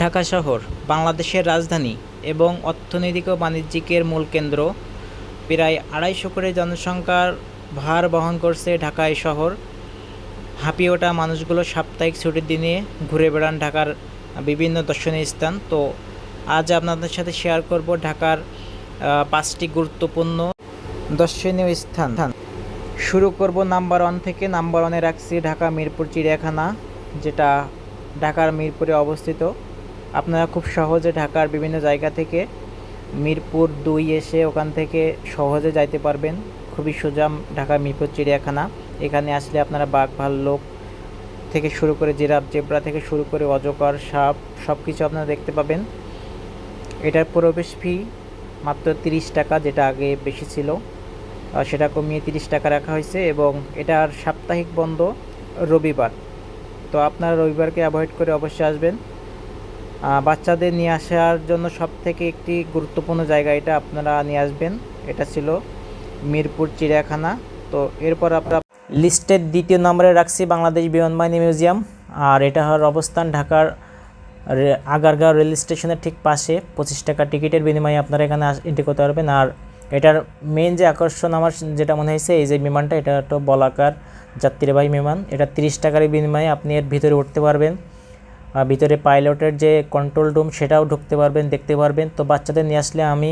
ঢাকা শহর, বাংলাদেশের রাজধানী এবং অর্থনৈতিক ও বাণিজ্যিকের মূল কেন্দ্র। প্রায় আড়াইশো কোটি জনসংখ্যার ভার বহন করছে ঢাকা এই শহর। হাঁপিয়ে ওঠা মানুষগুলো সাপ্তাহিক ছুটির দিনে ঘুরে বেড়ান ঢাকার বিভিন্ন দর্শনীয় স্থান। তো আজ আপনাদের সাথে শেয়ার করব ঢাকার পাঁচটি গুরুত্বপূর্ণ দর্শনীয় স্থান। শুরু করব নাম্বার ওয়ান থেকে। নাম্বার ওয়ানে রাখছি ঢাকা মিরপুর চিড়িয়াখানা, যেটা ঢাকার মিরপুরে অবস্থিত। আপনারা খুব সহজে ঢাকার বিভিন্ন জায়গা থেকে মিরপুর দুই এসে ওখান থেকে সহজে যাইতে পারবেন। খুবই সোজা ঢাকা মিরপুর চিড়িয়াখানা। এখানে আসলে আপনারা বাঘ ভাল্লুক থেকে শুরু করে জিরাফ, জেব্রা থেকে শুরু করে অজগর, সাপ সব কিছু আপনারা দেখতে পাবেন। এটার প্রবেশ ফি মাত্র তিরিশ টাকা, যেটা আগে বেশি ছিল। সেটা কমিয়ে তিরিশ টাকা রাখা হয়েছে এবং এটার সাপ্তাহিক বন্ধ রবিবার। তো আপনারা রবিবারকে অ্যাভয়েড করে অবশ্যই আসবেন। বাচ্চাদের নিয়ে আসার জন্য সব থেকে একটি গুরুত্বপূর্ণ জায়গা এটা আপনারা নিয়ে আসবেন। এটা ছিল মিরপুর চিড়িয়াখানা। তো এরপর আপনারা লিস্টের দ্বিতীয় নম্বরে রাখছি বাংলাদেশ বিমানবাহিনী মিউজিয়াম। আর এটা হওয়ার অবস্থান ঢাকার আগারগাঁও রেল স্টেশনের ঠিক পাশে। পঁচিশ টাকা টিকিটের বিনিময়ে আপনারা এখানে এন্ট্রি করতে পারবেন। আর এটার মেন যে আকর্ষণ আমার যেটা মনে হয়েছে, এই যে বিমানটা, এটা একটা বলাকার যাত্রীবাহী বিমান। এটা তিরিশ টাকার বিনিময়ে আপনি এর ভিতরে উঠতে পারবেন। ভিতরে পাইলটের যে কন্ট্রোল রুম সেটাও ঢুকতে পারবেন, দেখতে পারবেন। তো বাচ্চাদের নিয়ে আসলে আমি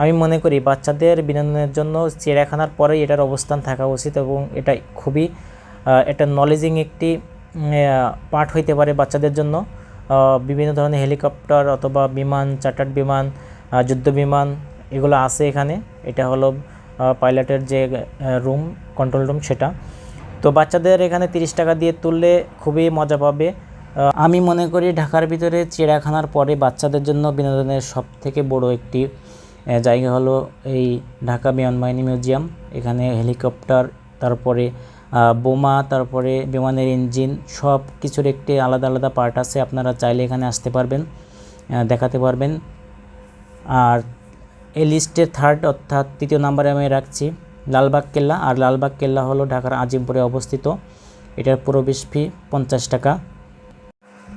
আমি মনে করি বাচ্চাদের বিনোদনের জন্য চিড়িয়াখানার পরেই এটার অবস্থান থাকা উচিত এবং এটা খুবই এটা নলেজিং একটি পার্ট হইতে পারে বাচ্চাদের জন্য। বিভিন্ন ধরনের হেলিকপ্টার অথবা বিমান চার্টার্ড বিমান যুদ্ধ বিমান এগুলো আছে এখানে। এটা হলো পাইলটের যে রুম কন্ট্রোল রুম সেটা। তো বাচ্চাদের এখানে তিরিশ টাকা দিয়ে তুললে খুবই মজা পাবে। আমি মনে করি ঢাকার ভিতরে চিড়িয়াখানার পরে বাচ্চাদের জন্য বিনোদনের সব থেকে বড় একটি জায়গা হলো এই ঢাকা বিমানবাহিনী মিউজিয়াম। এখানে হেলিকপ্টার, তারপরে বোমা, তারপরে বিমানের ইঞ্জিন, সব কিছুর একটি আলাদা আলাদা পার্ট আছে। আপনারা চাইলে এখানে আসতে পারবেন দেখাতে পারবেন। আর এই লিস্টে থার্ড অর্থাৎ তৃতীয় নাম্বারে আমি রাখছি, লালবাগ কেল্লা। আর লালবাগ কেল্লা হলো ঢাকার আজিমপুরে অবস্থিত। এটার প্রবেশ ফি পঞ্চাশ টাকা।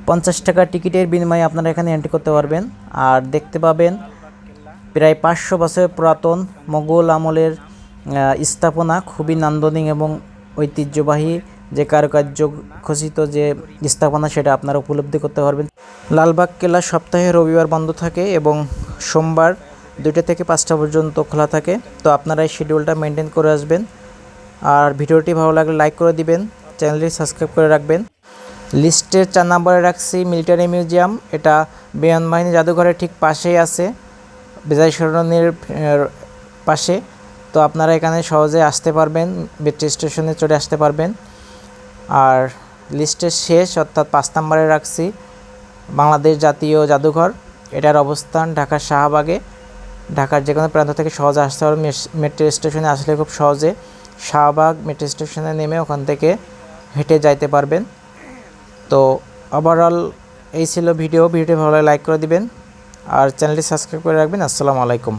পঞ্চাশ টাকা টিকিটের বিনিময়ে আপনারা এখানে এন্ট্রি করতে পারবেন। আর দেখতে পাবেন প্রায় পাঁচশো বছর পুরাতন মোগল আমলের স্থাপনা, খুবই নান্দনিক এবং ঐতিহ্যবাহী যে কারুকার্য খচিত যে স্থাপনা সেটা আপনারা উপলব্ধি করতে পারবেন। লালবাগ কেল্লা সপ্তাহে রবিবার বন্ধ থাকে এবং সোমবার দুইটা থেকে পাঁচটা পর্যন্ত খোলা থাকে। তো আপনারা এই শিডিউলটা মেনটেন করে আসবেন। আর ভিডিওটি ভালো লাগলে লাইক করে দিবেন। চ্যানেলটি সাবস্ক্রাইব করে রাখবেন। লিস্টের চার নম্বরে রাখছি, মিলিটারি মিউজিয়াম। এটা বিমান বাহিনী জাদুঘরের ঠিক পাশেই আছে, বিজয় সরণির পাশে। তো আপনারা এখানে সহজে আসতে পারবেন মেট্রো স্টেশনে চলে আসতে পারবেন। আর লিস্টের শেষ, অর্থাৎ পাঁচ নম্বরে রাখছি, বাংলাদেশ জাতীয় জাদুঘর। এটার অবস্থান ঢাকার শাহবাগে। ঢাকার যে কোনো প্রান্ত থেকে সহজে আসতে পারবেন মেস- মেট্রো স্টেশনে আসলে খুব সহজে। শাহবাগ মেট্রো স্টেশনে নেমে ওখান থেকে হেঁটে যাইতে পারবেন। তো ওভারঅল এই ছিল ভিডিও ভিডিওটি ভালো লাইক করে দিবেন। আর চ্যানেলটি সাবস্ক্রাইব করে রাখবেন। আসসালামু আলাইকুম।